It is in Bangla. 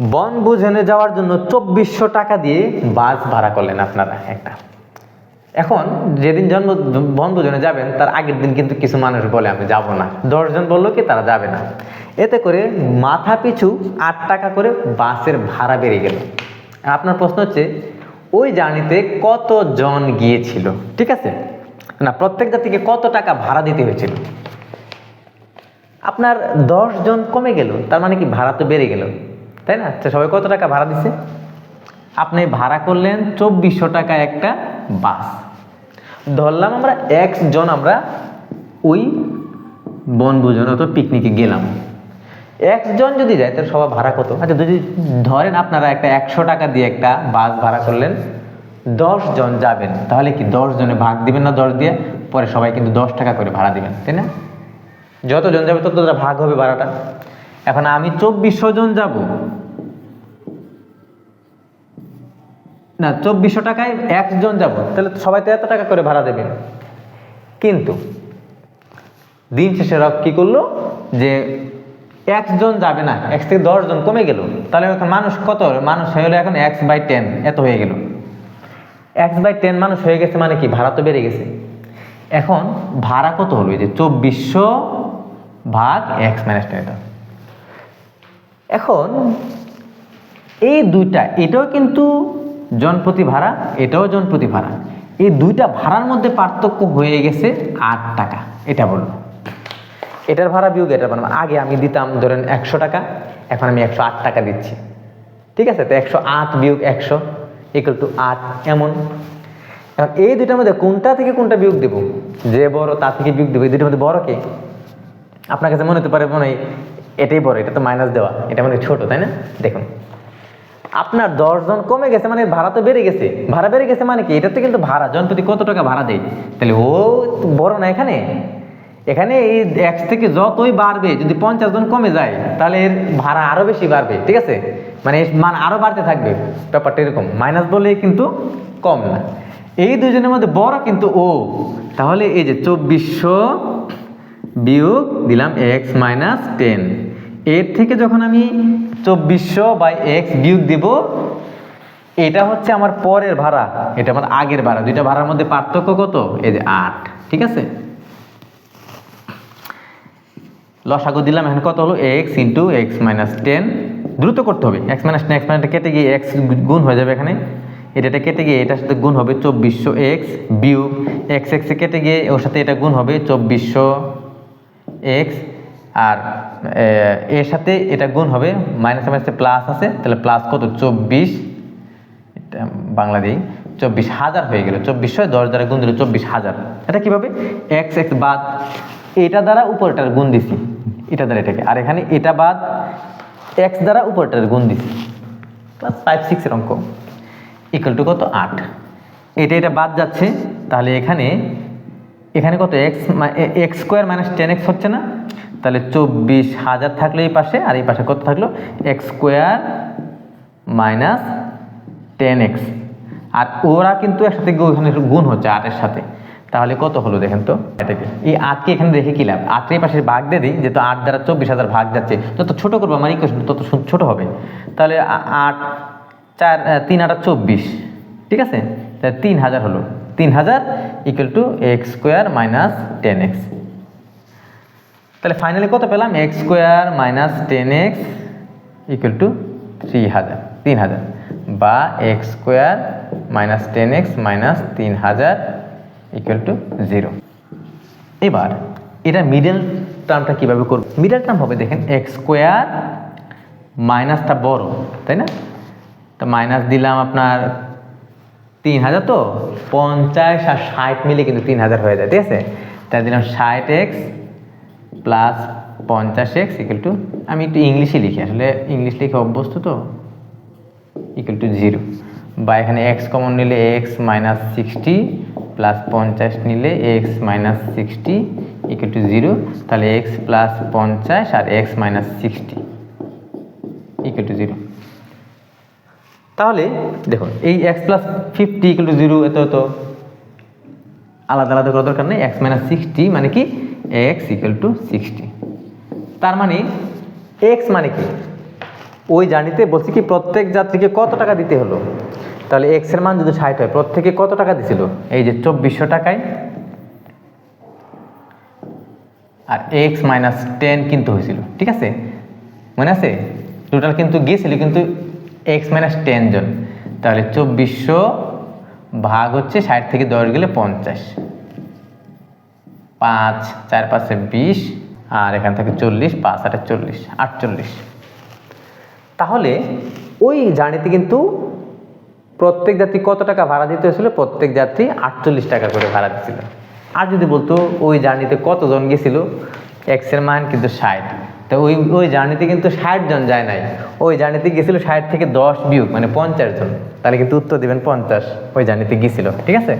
বনভোজনে যাওয়ার জন্য চব্বিশশো টাকা দিয়ে বাস ভাড়া করলেন আপনারা একটা এখন যেদিন জন্ম বনভোজনে যাবেন, তার আগের দিন কিন্তু কিছু মানুষ বলে, আমি যাব না। দশজন বলল কি, তারা যাবে না। এতে করে মাথা পিছু আট টাকা করে বাসের ভাড়া বেড়ে গেল। আপনার প্রশ্ন হচ্ছে, ওই জার্নিতে কতজন গিয়েছিল? ঠিক আছে? না, প্রত্যেক জাতিকে কত টাকা ভাড়া দিতে হয়েছিল? আপনার দশ জন কমে গেল, তার মানে কি ভাড়া তো বেড়ে গেল। তাই না? সবাই কত টাকা ভাড়া দিচ্ছে আপনি ভাড়া করলেন চব্বিশশো টাকা একটা বাস। ধরলাম আমরা একজন আমরা ওই বনভোজন অত পিকনিকে গেলাম। একজন যদি যায়, তাহলে সবার ভাড়া কত? আচ্ছা যদি ধরেন আপনারা একটা একশো টাকা দিয়ে একটা বাস ভাড়া করলেন দশ জন যাবেন, তাহলে কি দশ জনে ভাগ দিবেন না দশ দিয়ে? পরে সবাই কিন্তু দশ টাকা করে ভাড়া দিবেন, তাই না? যতজন যাবে তত ভাগ হবে ভাড়াটা। এখন আমি চব্বিশশো জন যাব না, চব্বিশশো টাকায় একজন যাব, তাহলে সবাই তো এত টাকা করে ভাড়া দেবে। কিন্তু দিন শেষে রক কী করল? যে একজন যাবে না, এক থেকে দশজন কমে গেল। তাহলে এখন মানুষ কত? মানুষ হয়ে গেলো এখন এক্স বাই টেন এত হয়ে গেল। এক্স বাই টেন মানুষ হয়ে গেছে মানে কি? ভাড়া তো বেড়ে গেছে। এখন ভাড়া কত হলো? এই যে চব্বিশশো ভাগ এক্স মাইনাস টেন এটা। এখন এই দুইটা, এটাও কিন্তু জনপ্রতি ভাড়া, এটাও জনপ্রতি ভাড়া। এই দুইটা ভাড়ার মধ্যে পার্থক্য হয়ে গেছে আট টাকা। এটা বলব। এটার ভাড়া বিয়োগ এটা ভাড়া আগে আমি দিতাম ধরেন একশো টাকা, এখন আমি একশো আট টাকা দিচ্ছি। ঠিক আছে? তো একশো আট বিয়োগ একশো ইকুয়াল টু আট এমন। এখন এই দুইটার মধ্যে কোনটা থেকে কোনটা বিয়োগ দেবো? যে বড় তা থেকে বিয়োগ দেবো। এই দুইটার মধ্যে বড় কে? আপনার কাছে মনে হতে পারে মনে হয় এটাই বড়, এটা তো মাইনাস দেওয়া। এটা মানে ছোট, তাই না? দেখুন। আপনার দশজন কমে গেছে মানে ভাড়া তো বেড়ে গেছে। ভাড়া বেড়ে গেছে মানে কি? এটা তো কিন্তু ভাড়া। জনপ্রতি কত টাকা ভাড়া দেয়? তাহলে ও বড় না এখানে? এখানে এই এক্স থেকে যতই বাড়বে, যদি পঞ্চাশ জন কমে যায়, তাহলে এর ভাড়া আরও বেশি বাড়বে, ঠিক আছে? মানে মান আরও বাড়তে থাকবে। ব্যাপারটা এরকম। মাইনাস বলে কিন্তু কম না। এই দুজনের মধ্যে বড় কিন্তু ও। তাহলে এই যে চব্বিশশো বিয়োগ দিলাম এক্স মাইনাস টেন। এর থেকে যখন আমি চব্বিশশো বাই এক্স বিয়োগ দিব, এটা হচ্ছে আমার পরের ভাড়া। এটা আমার আগের ভাড়া। দুইটা ভাড়ার মধ্যে পার্থক্য কত? এই যে আট, ঠিক আছে? লসাগু দিলাম, এখন কত হলো? X into x minus ten. দ্রুত করতে হবে। X minus ten, x minus কেটে গিয়ে এক্স গুণ হয়ে যাবে এখানে। এটা কেটে গিয়ে এটার সাথে গুণ হবে চব্বিশশো এক্স বিয়োগ। এক্স এক্সে কেটে গিয়ে ওর সাথে এটা গুণ হবে চব্বিশশো এক্স আর এর সাথে এটা গুণ হবে মাইনাস মাইনাসে প্লাস আছে, তাহলে প্লাস কত? চব্বিশ বাংলা দিই চব্বিশ হাজার হয়ে গেল চব্বিশশো দশ দ্বারা গুণ দিল চব্বিশ হাজার। এটা কীভাবে? এক্স এক্স বাদ, এটা দ্বারা উপরটার গুণ দিছি, এটা দ্বারা এটাকে। আর এখানে এটা বাদ এক্স দ্বারা উপরটার গুণ দিছি। ক্লাস ফাইভ সিক্সের অঙ্ক ইকুয়াল টু কত? আট। এটা এটা বাদ যাচ্ছে, তাহলে এখানে এখানে কত x x square minus ten x হচ্ছে না? তাহলে চব্বিশ হাজার থাকল এই পাশে, আর এই পাশে কত থাকল? X square minus ten x আর ওরা কিন্তু একসাথে ওখানে গুণ হচ্ছে আটের সাথে। তাহলে কত হলো দেখেন তো? এটাকে এই আটকে এখানে রেখে কি লাভ? আটের পাশে ভাগ দিয়ে দিই, যেহেতু আট দ্বারা চব্বিশ হাজার ভাগ যাচ্ছে, যত ছোটো করব আমার ইকুয়েশন তত ছোট হবে। তাহলে আট, চার তিন আটা চব্বিশ, ঠিক আছে? তাহলে তিন হাজার হলো। তিন হাজার equal to x square minus ten x তাহলে ফাইনালি কত পেলাম? X square minus ten x equal to three হাজার তিন হাজার বা x square minus ten x minus তিন হাজার ইকুয়াল টু জিরো এবার এটা মিডল টার্মটা কীভাবে করব? মিডল টার্ম হবে দেখেন এক্স স্কোয়ার মাইনাসটা বড়, তাই না? তো মাইনাস দিলাম আপনার তিন হাজার তো? পঞ্চাশ আর ষাট মিলে কিন্তু তিন হাজার হয়ে যায়, ঠিক আছে? তাই দিলাম ষাট এক্স প্লাস পঞ্চাশ এক্স ইকুয়াল টু আমি একটু ইংলিশে লিখি, আসলে ইংলিশ লিখে অভ্যস্ত তো ইকুয়াল টু জিরো বা এখানে এক্স কমন নিলে এক্স মাইনাস সিক্সটি প্লাস পঞ্চাশ নিলে x minus sixty equal to zero তাহলে এক্স প্লাস পঞ্চাশ আর x minus sixty equal to zero তাহলে দেখুন, এই x plus fifty equal to zero এত তো আলাদা আলাদা করার দরকার নেই এক্স মাইনাস সিক্সটি মানে কি? এক্স ইকুয়াল টু সিক্সটি তার মানে এক্স মানে কি? ওই জার্নিতে বলছি কি, প্রত্যেক যাত্রীকে কত টাকা দিতে হলো? তাহলে এক্সের মান যদি ষাট হয়, প্রত্যেকে কত টাকা দিছিল? এই যে চব্বিশশো টাকায়। আর এক্স মাইনাস টেন কিন্তু হয়েছিল, ঠিক আছে? মনে আছে? টোটাল কিন্তু গিয়েছিল, কিন্তু এক্স মাইনাস টেন জন। তাহলে চব্বিশশো ভাগ হচ্ছে ষাট থেকে দশ গেলে পঞ্চাশ। পাঁচ, চার, পাঁচে বিশ, আর এখান থেকে চল্লিশ, পাঁচ, আটে চল্লিশ, আটচল্লিশ। তাহলে ওই জার্নিতে কিন্তু প্রত্যেক যাত্রী কত টাকা ভাড়া দিতে হয়েছিল? প্রত্যেক যাত্রী আটচল্লিশ টাকা করে ভাড়া দিছিল আর যদি বলতো ওই জার্নিতে কতজন গেছিল? এক্সের মান কিন্তু ষাট। তো ওই ওই জার্নিতে কিন্তু ষাট জন যায় নাই। ওই জার্নিতে গেছিল ষাট থেকে দশ বিয়োগ মানে পঞ্চাশ জন। তাহলে কিন্তু উত্তর দেবেন পঞ্চাশ, ওই জার্নিতে গেছিল, ঠিক আছে?